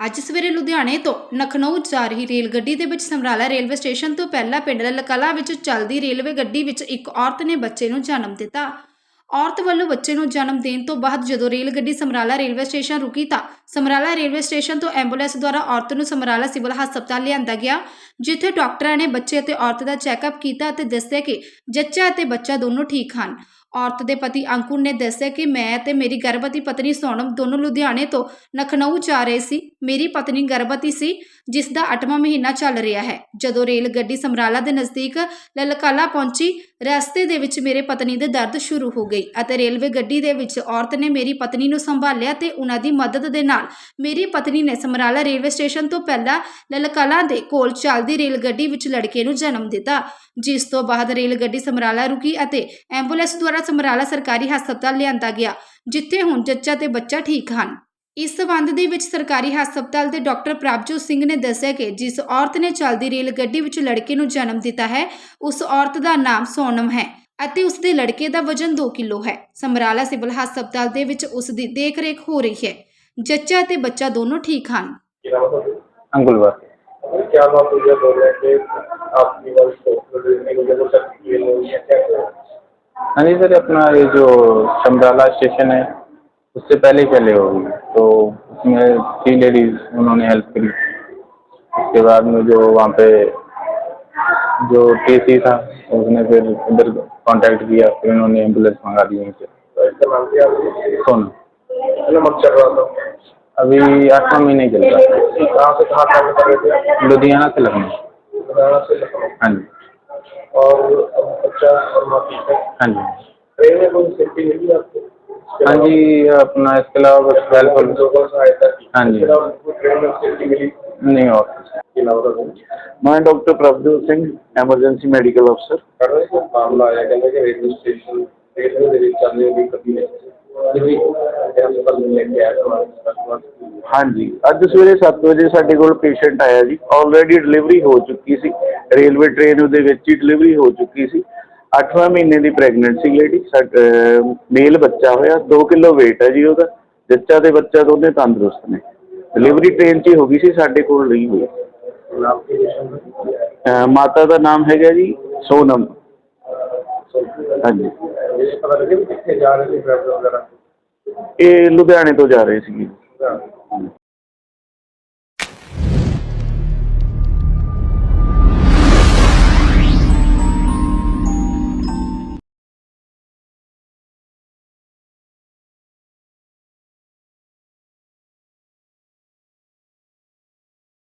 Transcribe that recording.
ਅੱਜ ਸਵੇਰੇ ਲੁਧਿਆਣੇ ਤੋਂ ਲਖਨਊ ਜਾ ਰਹੀ ਰੇਲ ਗੱਡੀ ਦੇ ਵਿੱਚ ਸਮਰਾਲਾ ਰੇਲਵੇ ਸਟੇਸ਼ਨ ਤੋਂ ਪਹਿਲਾਂ ਪਿੰਡ ਲਲਕਲਾ ਵਿੱਚ ਚੱਲਦੀ ਰੇਲਵੇ ਗੱਡੀ ਵਿੱਚ ਇੱਕ ਔਰਤ ਨੇ ਬੱਚੇ ਨੂੰ ਜਨਮ ਦਿੱਤਾ। ਔਰਤ ਵੱਲੋਂ ਬੱਚੇ ਨੂੰ ਜਨਮ ਦੇਣ ਤੋਂ ਬਾਅਦ ਜਦੋਂ ਰੇਲ ਗੱਡੀ ਸਮਰਾਲਾ ਰੇਲਵੇ ਸਟੇਸ਼ਨ ਰੁਕੀ ਤਾਂ ਸਮਰਾਲਾ ਰੇਲਵੇ ਸਟੇਸ਼ਨ ਤੋਂ ਐਂਬੂਲੈਂਸ ਦੁਆਰਾ ਔਰਤ ਨੂੰ ਸਮਰਾਲਾ ਸਿਵਲ ਹਸਪਤਾਲ ਲਿਆਂਦਾ ਗਿਆ, ਜਿੱਥੇ ਡਾਕਟਰਾਂ ਨੇ ਬੱਚੇ ਅਤੇ ਔਰਤ ਦਾ ਚੈੱਕਅਪ ਕੀਤਾ ਅਤੇ ਦੱਸਿਆ ਕਿ ਜੱਚਾ ਅਤੇ ਬੱਚਾ ਦੋਨੋਂ ਠੀਕ ਹਨ। ਔਰਤ ਦੇ ਪਤੀ ਅੰਕੁਰ ਨੇ ਦੱਸਿਆ ਕਿ ਮੈਂ ਤੇ ਮੇਰੀ ਗਰਭਵਤੀ ਪਤਨੀ ਸੋਨਮ ਦੋਨੋਂ ਲੁਧਿਆਣੇ ਤੋਂ ਲਖਨਊ ਜਾ ਰਹੇ ਸੀ। ਮੇਰੀ ਪਤਨੀ ਗਰਭਵਤੀ ਸੀ, ਜਿਸ ਦਾ 8ਵਾਂ ਮਹੀਨਾ ਚੱਲ ਰਿਹਾ ਹੈ। ਜਦੋਂ ਰੇਲ ਗੱਡੀ ਸਮਰਾਲਾ ਦੇ ਨਜ਼ਦੀਕ ਲਲਕਾਲਾ ਪਹੁੰਚੀ, ਰਸਤੇ ਦੇ ਵਿੱਚ ਮੇਰੇ ਪਤਨੀ ਦੇ ਦਰਦ ਸ਼ੁਰੂ ਹੋ ਗਈ ਅਤੇ ਰੇਲਵੇ ਗੱਡੀ ਦੇ ਵਿੱਚ ਔਰਤ ਨੇ ਮੇਰੀ ਪਤਨੀ ਨੂੰ ਸੰਭਾਲਿਆ ਤੇ ਉਹਨਾਂ ਦੀ ਮਦਦ ਦੇ ਨਾਲ ਮੇਰੀ ਪਤਨੀ ਨੇ ਸਮਰਾਲਾ ਰੇਲਵੇ ਸਟੇਸ਼ਨ ਤੋਂ ਪਹਿਲਾਂ ਲਲਕਾਲਾ ਦੇ ਕੋਲ ਚੱਲਦੀ ਰੇਲ ਗੱਡੀ ਵਿੱਚ ਲੜਕੇ ਨੂੰ ਜਨਮ ਦਿੱਤਾ, ਜਿਸ ਤੋਂ ਬਾਅਦ ਰੇਲ ਗੱਡੀ ਸਮਰਾਲਾ ਰੁਕੀ ਅਤੇ ਐਂਬੂਲੈਂਸ ਦੁਆਰਾ ਸਮਰਾਲਾ ਸਰਕਾਰੀ ਹਸਪਤਾਲ ਲਿਆਂਦਾ ਗਿਆ, ਜਿੱਥੇ ਹੁਣ ਜੱਚਾ ਤੇ ਬੱਚਾ ਠੀਕ ਹਨ। ਇਸ ਸਬੰਧ ਦੇ ਵਿੱਚ ਸਰਕਾਰੀ ਹਸਪਤਾਲ ਦੇ ਡਾਕਟਰ ਪ੍ਰਭਜੋਤ ਸਿੰਘ ਨੇ ਦੱਸਿਆ ਕਿ ਜਿਸ ਔਰਤ ਨੇ ਚੱਲਦੀ ਰੇਲ ਗੱਡੀ ਵਿੱਚ ਲੜਕੇ ਨੂੰ ਜਨਮ ਦਿੱਤਾ ਹੈ, ਉਸ ਔਰਤ ਦਾ ਨਾਮ ਸੋਨਮ ਹੈ ਅਤੇ ਉਸ ਦੇ ਲੜਕੇ ਦਾ ਵਜ਼ਨ 2 ਕਿਲੋ ਹੈ। ਸਮਰਾਲਾ ਸਿਵਲ ਹਸਪਤਾਲ ਦੇ ਵਿੱਚ ਉਸ ਦੀ ਦੇਖਰੇਖ ਹੋ ਰਹੀ ਹੈ। ਜੱਚਾ ਤੇ ਬੱਚਾ ਦੋਨੋਂ ਠੀਕ ਹਨ क्या नाम है? अंगुलवार क्या बात हुई है बोल रहे थे आपकी वर्ष को मुझे वो सब ये हुई है क्या क्या हाँ जी सर अपना ये जो समराला स्टेशन है उससे पहले चले होगी तो उसमें थ्री लेडीज उन्होंने हेल्प करी उसके बाद में जो वहाँ पे जो टीसी था उसने फिर उधर कांटेक्ट किया फिर उन्होंने एम्बुलेंस मंगा दी वहीं से तो इसका नाम क्या है सोना नंबर चल रहा था अभी आठवां महीने चल रहा है। लुधियाना से लखनऊ। हाँ जी। हाँ जी। हाँ जी अपना इसके अलावा हाँ जी। नहीं और मैं doctor Prabhjot Singh emergency medical अफसर मामला आया रेलवे स्टेशन रेलवे ਹਾਂਜੀ। ਅੱਜ ਸਵੇਰੇ 7 ਵਜੇ ਸਾਡੇ ਕੋਲ ਪੇਸ਼ੈਂਟ ਆਇਆ ਜੀ। ਆਲਰੇਡੀ ਡਿਲੀਵਰੀ ਹੋ ਚੁੱਕੀ ਸੀ। ਰੇਲਵੇ ਟ੍ਰੇਨ ਦੇ ਵਿੱਚ ਹੀ ਡਿਲੀਵਰੀ ਹੋ ਚੁੱਕੀ ਸੀ। 8ਵਾਂ ਮਹੀਨੇ ਦੀ ਪ੍ਰੈਗਨੈਂਟ ਸੀ ਲੇਡੀ ਮੇਲ ਬੱਚਾ ਹੋਇਆ। 2 ਕਿਲੋ weight ਹੈ ਜੀ ਉਹਦਾ। ਜੱਚਾ ਤੇ ਬੱਚਾ ਦੋਨੇ ਤੰਦਰੁਸਤ ਨੇ। ਡਿਲੀਵਰੀ ਟ੍ਰੇਨ 'ਚ ਹੀ ਹੋ ਗਈ ਸੀ, ਸਾਡੇ ਕੋਲ ਨਹੀਂ ਹੋਈ। ਮਾਤਾ ਦਾ ਨਾਮ ਹੈਗਾ ਜੀ, ਸੋਨਮ। ਹਾਂਜੀ। ਇਹ ਪਤਾ ਲੱਗੇ ਕਿੱਥੇ ਜਾ ਰਹੇ ਸੀ ਵਗੈਰਾ। ਇਹ ਲੁਧਿਆਣੇ ਤੋਂ ਜਾ ਰਹੇ ਸੀਗੇ।